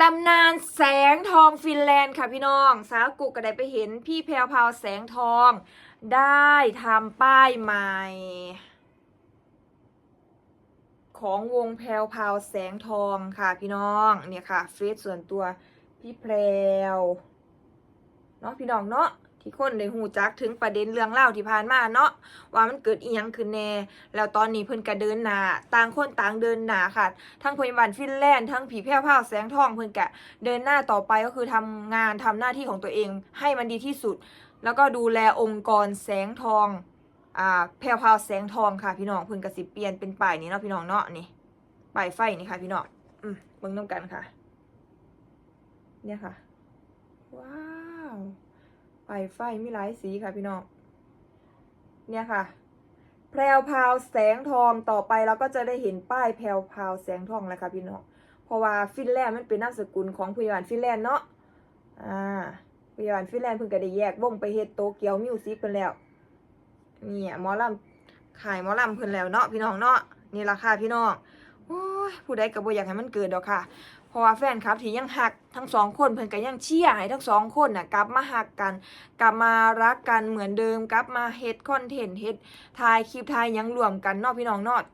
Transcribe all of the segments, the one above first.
ตำนานแสงทองฟินแลนด์ค่ะพี่น้อง สาวกุกก็ได้ไปเห็นพี่แพรวพาวแสงทอง ได้ทำป้ายใหม่ ของวงแพรวพาวแสงทองค่ะพี่น้องเนี่ยค่ะเฟซส่วนตัวพี่แพรวเนาะพี่น้องเนาะ ที่คนได้หูจักถึงประเด็นเรื่องเล่าที่ผ่านมาเนาะว่ามันเกิดอีหยังขึ้นแน่ แล้วตอนนี้เพิ่นก็เดินหน้าต่างคนต่างเดินหน้าค่ะ ทั้งพยาบาลฟินแลนด์ทั้งผีแพร่วพราแสงทองเพิ่นกะเดินหน้าต่อไปก็คือทำงานทำหน้าที่ของตัวเอง ให้มันดีที่สุด แล้วก็ดูแลองค์กรแสงทองอ่าแพร่วพราแสงทองค่ะพี่น้องเพิ่นก็สิเปลี่ยนเป็นป้ายนี้เนาะพี่น้องเนาะนี่ป้ายไฟนี่ค่ะพี่น้องอืมเบิ่งนํกันค่ะ เนี่ยค่ะว้า ไป้าไฟมีหลายสีค่ะพี่น้อง เนี่ยค่ะ แพรวพาวแสงทองต่อไปเราก็จะได้เห็นป้ายแพรวพาวแสงทองแล้วค่ะพี่น้อง เพราะว่าฟินแลนด์มันเป็นนามสกุลของพยาบาลฟินแลนด์เนาะ อ่าพยาบาลฟินแลนด์เพิ่งก็ได้แยกวงไปเฮ็ดโตเกียวมิวสิกเพิ่นแล้ว เนี่หมอลำขายหมอลำเพิ่นแล้วเนาะพี่น้องเนาะ นี่ราคาพี่น้อง โอ้ยผู้ใดก็บ่อยากให้มันเกิดดอกค่ะ เพราะว่าแฟนคลับที่ยังหักทั้งสองคนเพิ่นก็ยังเชียร์ให้ทั้งสองคนน่ะกลับมาหักกัน กลับมารักกันเหมือนเดิมกลับมาเฮ็ดคอนเทนต์เฮ็ดถ่ายคลิปถ่ายยังรวมกันเนาะพี่น้องเนาะ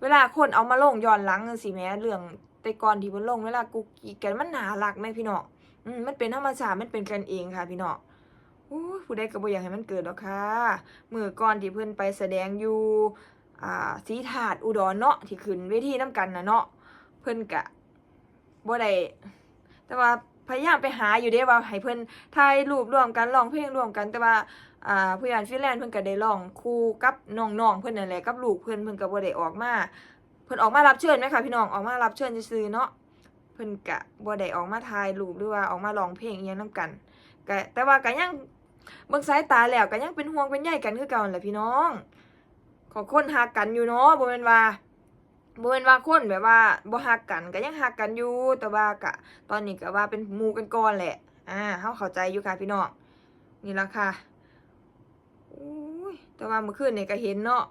เวลาคนเอามาลงย้อนหลังจังซี่แหมเรื่องแต่ก่อนที่เพิ่นลงเวลากุกกีกันมันน่ารักแม่พี่น้องอืมมันเป็นธรรมชาติมันเป็นกันเองค่ะพี่น้องผู้ใดก็บ่อยากให้มันเกิดหรอกค่ะ มื้อก่อนที่เพิ่อนไปแสดงอยู่ อ่าสีถาดอุดรเนาะที่ขึ้นเวทีนํกันนะเนาะเพิ่นก็บ่ได้แต่ว่าพยายามไปหาอยู่เด้ว่าให้เพิ่นถ่ายรูปร่วมกันร้องเพลงร่วมกัน แต่ว่าอ่าผู้ใหญ่ฟินแลนด์เพิ่นก็ได้ร้องคู่กับน้องๆเพิ่นนั่นแหละกับลูกเพิ่นเพิ่นก็บ่ได้ออกมาเพิ่นออกมารับเชิญไหมคะพี่น้องออกมารับเชิญซื่อเนาะเพิ่นก็บ่ได้ออกมาถ่ายรูปหรือว่าออกมาร้องเพลงอีหยังนํกันก็แต่ว่าก็ยังเบิ่งสายตาแล้วก็ยังเป็นห่วงเป็นใยกันคือเก่านั่นแหละพี่น้อง ขอคนฮักกันอยู่เนาะบ่แม่นว่าบ่แม่นว่าคนแบบว่าบ่ฮักกันก็ยังฮักกันอยู่แต่ว่าก็ตอนนี้ก็ว่าเป็นหมู่กันก่อนแหละ อ่าเฮาเข้าใจอยู่ค่ะพี่น้องนี่ล่ะค่ะอุ้ยแต่ว่าเมื่อคืนเนี่ยก็เห็นเนาะ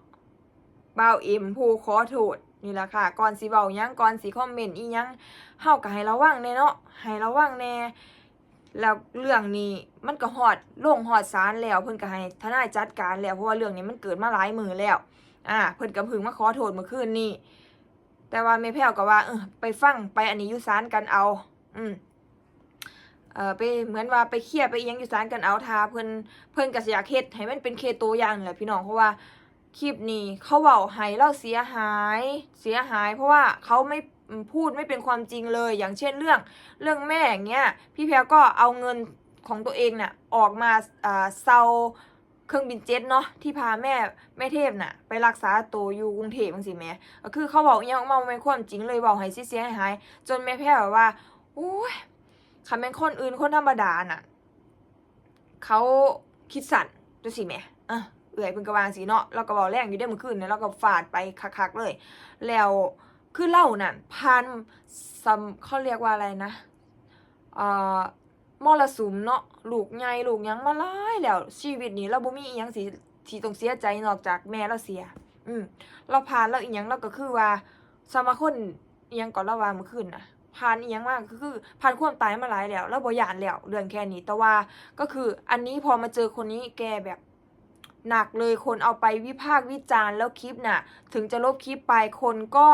บ่าวเอ็มผู้ขอโทษนี่แหละค่ะก่อนสิเว้าหยังก่อนสิคอมเมนต์อีหยังเฮาก็ให้ระวังแน่เนาะให้ระวังแน่ แล้วเรื่องนี้มันก็ฮอดลงฮอดศาลแล้วเพิ่นก็ให้ทนายจัดการแล้วเพราะว่าเรื่องนี้มันเกิดมาหลายมือแล้ว อ่า เพิ่นก็พิ่งมาขอโทษเมื่อคืนนี้แต่ว่าแม่แพ้วก็ว่าเออไปฟังไปอันนี้ยู่ศาลกันเอา อืมเออไปเหมือนว่าไปเคลียร์ไปอิหยังยู่ศาลกันเอาทาเพิ่นเพิ่นก็สิอยากเฮ็ดให้มันเป็นเคตัวอย่างแหละพี่น้องเพราะว่าคลิปนี้เขาเว้าให้เราเสียหายเสียหาย เพราะว่าเขาไม่ พูดไม่เป็นความจริงเลย อย่างเช่นเรื่องเรื่องแม่อย่างเงี้ยพี่แพรก็เอาเงินของตัวเองน่ะออกมาอ่าเซาเครื่องบินเจ็ตเนาะที่พาแม่แม่เทพน่ะ ไปรักษาตัวอยู่กรุงเทพจังซี่แหมก็คือเขาบอกอิหยังออกมาบ่เป็นความจริงเลยเว้าให้เสียหาย จนแม่แพรแบบว่าโอ้ยคันเป็นคนอื่นคนธรรมดาน่ะเขาคิดสั่นดูสิแม่เออเอื่อยเพิ่นก็วางสีเนาะเราก็บอกแรงอยู่ได้เมื่อคืนเนี่ยเราก็ฟาดไปคักๆเลย แล้ว คือเล่านั่นพันซัมเขาเรียกว่าอะไรนะอ่อมรสุมเนาะลูกใหญ่ลูกยังมาหลายแล้ว ชีวิตนี้เราบ่มีอีหยังสิที่ต้องเสียใจนอกจากแม่เราเสีย อืมเราผ่านแล้วอีหยังเราก็คือว่าสมาคนอีหยังก่อนเราว่ามื่อคืนนะผ่านอีหยังมากก็คือผ่านความตายมาหลายแล้วแล้วบ่ยานแล้วเรื่องแค่นี้แต่ว่าก็คืออันนี้พอมาเจอคนนี้แกแบบหนักเลยคนเอาไปวิพากษ์วิจารณ์แล้วคลิปน่ะ ถึงจะลบคลิปไปคนก็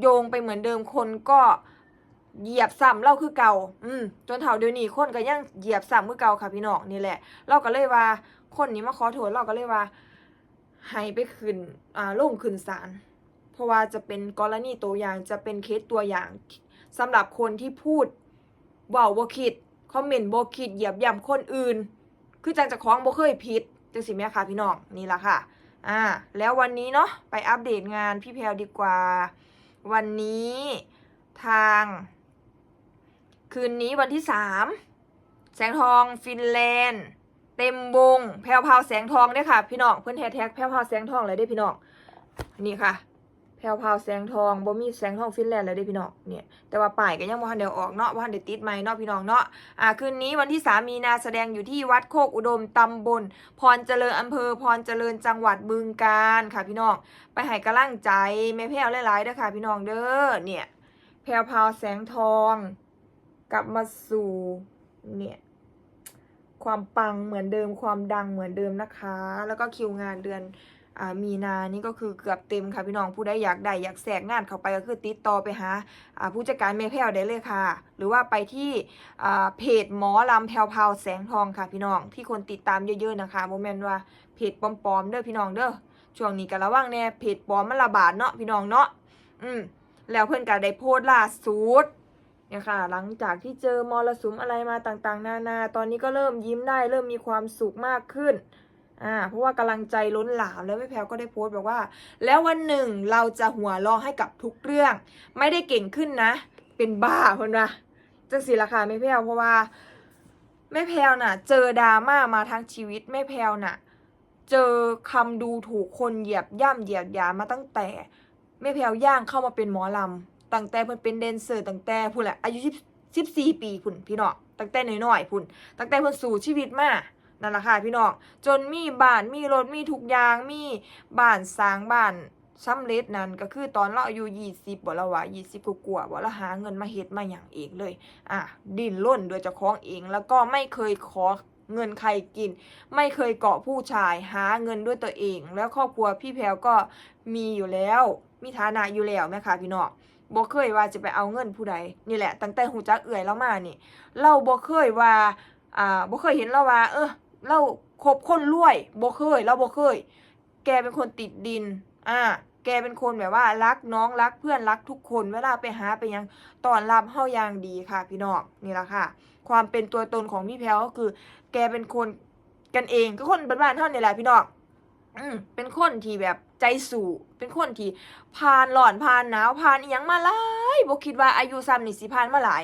โยงไปเหมือนเดิมคนก็เหยียบซ้ำเล่าคือเก่า อืมจนเท่าเดี๋ยวนี้คนก็ยังเหยียบซ้ำคือเก่าค่ะพี่น้องนี่แหละ เราก็เลยว่าคนนี้มาขอโทษเราก็เลยว่าให้ไปขึ้นอ่าลงขึ้นศาลเพราะว่าจะเป็นกรณีตัวอย่างจะเป็นเคสตัวอย่างสำหรับคนที่พูดเว้าบ่คิดคอมเมนต์บ่คิดเหยียบย่ำคนอื่น คือจังจะคล้องบ่เคยผิดจังสิแม่ค่ะพี่น้องนี่ละค่ะ อ่า แล้ววันนี้เนาะไปอัปเดตงานพี่แพรวดีกว่า วันนี้ทาง คืนนี้วันที่สามแสงทองฟินแลนด์ เต็มวงแพรวพาวแสงทองเด้อค่ะ พี่น้องเพื่อนแฮชแท็กแพรวพาวแสงทองเลยได้พี่น้องนี่ค่ะ แพรวพาวแสงทองบ่มีแสงทองฟินแลนด์เลยเด้พี่น้องเนี่ยแต่ว่าป้ายก็ยังบ่ทันเดียวออกเนาะบ่ทันได้ติดใหม่เนาะพี่น้องเนาะอ่าคืนนี้วันที่3มีนาแสดงอยู่ที่วัดโคกอุดมตำบล พรเจริญอำเภอพรเจริญจังหวัดบึงกาฬค่ะพี่น้องไปให้กำลังใจแม่แพรวหลายๆเด้อค่ะพี่น้องเด้อเนี่ยแพรวพาวแสงทอง กลับมาสู่เนี่ยความปังเหมือนเดิมความดังเหมือนเดิมนะคะ แล้วก็คิวงานเดือน มีนานี่ก็คือเกือบเต็มค่ะพี่น้องผู้ใดอยากได้อยากแสกงานเข้าไปก็คือติดต่อไปหาผู้จัดการเมแพลได้เลยค่ะ หรือว่าไปที่เพจหมอลำแพรวพาวแสงทองค่ะพี่น้องที่คนติดตามเยอะๆนะคะโมเมนต์ว่าเพจปลอมๆเด้อพี่น้องเด้อช่วงนี้ก็ระวังแน่เพจปลอมมันระบาดเนาะพี่น้องเนาะอืมแล้วเพื่อนก็ได้โพสต์ล่าสุดเนี่ยค่ะหลังจากที่เจอมรสุมอะไรมาต่างๆ นานา ตอนนี้ก็เริ่มยิ้มได้ เริ่มมีความสุขมากขึ้น อ่าเพราะว่ากำลังใจล้นหลามแล้วแม่แพรวก็ได้โพสต์บอกว่า แล้ววันหนึ่งเราจะหัวเราะให้กับทุกเรื่อง ไม่ได้เก่งขึ้นนะ เป็นบ้าคนละจังสิราคาแม่แพรวเพราะว่าแม่แพรวน่ะ เจอดราม่ามาทั้งชีวิตแม่แพรวน่ะ เจอคำดูถูกคนเหยียบย่ำเหยียดหยามมาตั้งแต่แม่แพรวย่างเข้ามาเป็นหมอลำตั้งแต่เพิ่นเป็นแดนเซอร์ตั้งแต่พุ่นแหละอายุ10 14ปีพุ่นพี่น้องตั้งแต่น้อยๆพุ่นตั้งแต่เพิ่นสู่ชีวิตมา นั่นแหละค่ะพี่น้องจนมีบ้านมีรถมีทุกอย่างมีบ้านสร้างบ้านสำเร็จนั่นก็คือตอนเราอายุ20บ่ละว่า20กว่าบ่ละหาเงินมาเฮ็ดมาหยังเองเลย อะดิ้นร่นโดยเจ้าของเอง แล้วก็ไม่เคยขอเงินใครกิน ไม่เคยเกาะผู้ชายหาเงินด้วยตัวเอง แล้วครอบครัวพี่แพรวก็มีอยู่แล้ว มีฐานะอยู่แล้วแม่ค่ะพี่น้องบ่เคยว่าจะไปเอาเงินผู้ใดนี่แหละตั้งแต่หูจักเอื่อยแล้วมานี่ เราบ่เคยว่าอ่าบ่เคยเห็นเราว่า เออ เราคบคนรวยบ่เคย เราบ่เคย แกเป็นคนติดดิน อ่า แกเป็นคนแบบว่ารักน้องรักเพื่อนรักทุกคนเวลาไปหาไปยังตอนรับเฮาอย่างดีค่ะ พี่น้องนี่แหละค่ะ ความเป็นตัวตนของพี่แพรวก็คือ แกเป็นคนกันเองก็คนบ้านๆเท่านี่แหละพี่น้องอืมเป็นคนที่แบบใจสู่ เป็นคนที่ผ่านหลอนผ่านหนาวผ่านอีหยังมาหลายบ่คิดว่าอายุซ้ำนี่สิผ่านมาหลาย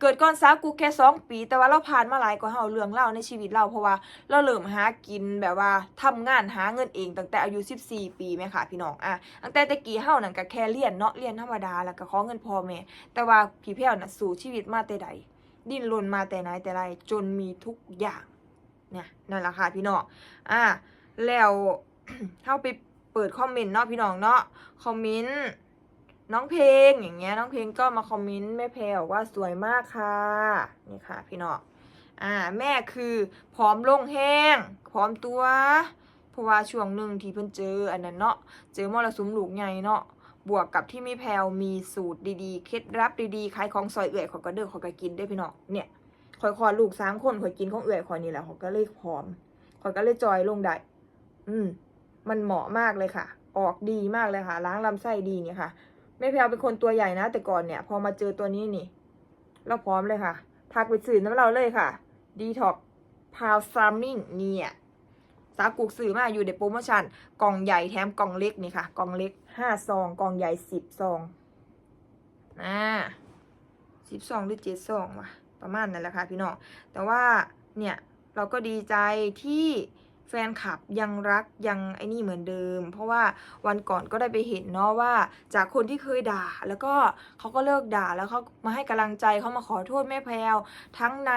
เกิดก่อนสาวกูแค่สองปี แต่ว่าเราผ่านมาหลายกว่าเฮาเรื่องเล่าในชีวิตเราเพราะว่าเราเริ่มหากินแบบว่าทำงานหาเงินเองตั้งแต่อายุ 14 ปีแม่ค่ะพี่น้องอะตั้งแต่ตะกี้เฮานั่นก็แค่เรียนเนาะเรียนธรรมดาแล้วก็ขอเงินพ่อแม่แต่ว่าพี่แพ้วน่ะสู่ชีวิตมาแต่ใด ดิ้นรนมาแต่ไหนแต่ไรจนมีทุกอย่างเนี่ยนั่นแหละค่ะพี่น้องอะแล้วเข้าไปเปิดคอมเมนต์เนาะพี่น้องเนาะคอมเมนต์ น้องเพลงอย่างเงี้ยน้องเพลงก็มาคอมเมนต์แม่แพรบอกว่าสวยมากค่ะนี่ค่ะ พี่น้องอ่าแม่คือผอมลงแห้งผอมตัวเพราะว่าช่วงหนึ่งที่เพิ่นเจออันนั้นเนาะเจอมรสุมลูกใหญ่เนาะบวกกับที่แม่แพรมีสูตรดีๆ เคล็ดลับดีๆขายของซอยเอื่อยขอยก็เด้อขอยก็กินได้พี่น้องเนี่ยขอยคอลูกสามคนขอยกินของเอื่อยขอยนี่แหละขอก็เลยผอมขอก็เลยจอยลงได้อืมมันเหมาะมากเลยค่ะ ออกดีมากเลยค่ะ ล้างลำไส้ดีเนี่ยค่ะ แม่แพรวเป็นคนตัวใหญ่นะ แต่ก่อนเนี่ย พอมาเจอตัวนี้นี่ เราพร้อมเลยค่ะ ทักไปสื่อน้ำเราเลยค่ะ ดีท็อกพาวซามิงเนี่ยสากุกสื่อมาอยู่ในโปรโมชั่น กล่องใหญ่แถมกล่องเล็กนี่ค่ะ กล่องเล็กห้าซอง กล่องใหญ่สิบซองอ่าสิบซองหรือเจ็ดซองวะประมาณนั่นแหละค่ะพี่น้อง แต่ว่าเนี่ยเราก็ดีใจที่ แฟนคลับยังรักยังไอ้นี่เหมือนเดิม เพราะว่าวันก่อนก็ได้ไปเห็นเนาะว่า จากคนที่เคยด่า แล้วก็เขาก็เลิกด่าแล้วเขามาให้กำลังใจเขามาขอโทษแม่แพรวทั้งใน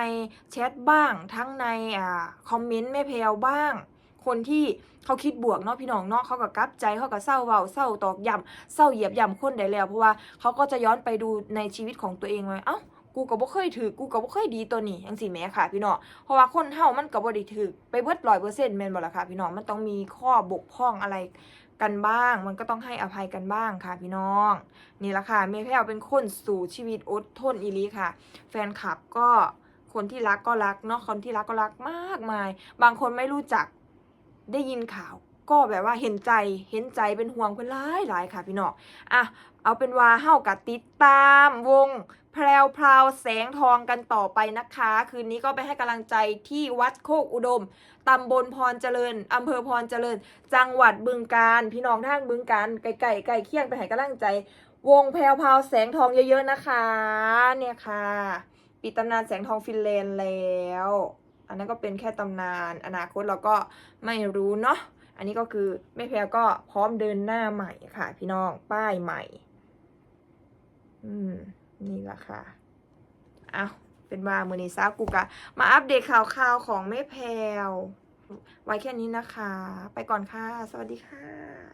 แชทบ้าง ทั้งในอ่าคอมเมนต์แม่แพรวบ้าง คนที่เขาคิดบวกเนาะพี่น้องเนาะเขาก็กลับใจเขาก็เศร้าเบาเศร้าตอกย้ำเศร้าเหยียบย่ำคนได้แล้ว เพราะว่าเขาก็จะย้อนไปดูในชีวิตของตัวเองว่าเอ้า กูก็บ่เคยถือกูก็บ่เคยดีตัวนี้จังซี่แหมค่ะพี่น้องเพราะว่าคนเฮามันก็บ่ได้ถือไปเบิด100%แม่นบ่ล่ะค่ะพี่น้องมันต้องมีข้อบกพร่องอะไรกันบ้าง มันก็ต้องให้อภัยกันบ้างค่ะพี่น้อง นี่ละค่ะเมย์แพรวเป็นคนสู่ชีวิตอดทนอีลีค่ะ แฟนคลับก็คนที่รักก็รักเนาะคนที่รักก็รักมากมาย บางคนไม่รู้จักได้ยินข่าว ก็แบบว่าเห็นใจเห็นใจเป็นห่วงเพิ่นหลายหลายค่ะพี่น้องอะ เอาเป็นว่าเฮากับติดตามวงแพรวพราวแสงทองกันต่อไปนะคะ คืนนี้ก็ไปให้กำลังใจที่วัดโคกอุดมตำบลพรเจริญอำเภอพรเจริญ จังหวัดบึงการพี่น้องทางบึงการไก่ไก่ไก่เคียงไปให้กำลังใจ วงแพรวพราวแสงทองเยอะๆนะคะ เนี่ยค่ะ ปิดตำนานแสงทองฟินแลนด์แล้ว อันนั้นก็เป็นแค่ตำนานอนาคตเราก็ไม่รู้เนาะอันนี้ก็คือแม่แพรวก็พร้อมเดินหน้าใหม่ค่ะ พี่น้องป้ายใหม่ อืม นี่แหละค่ะเอาเป็นว่ามือนี้ซากูกะ มาอัปเดตข่าวๆของแม่แพลวไว้แค่นี้นะคะ ไปก่อนค่ะ สวัสดีค่ะ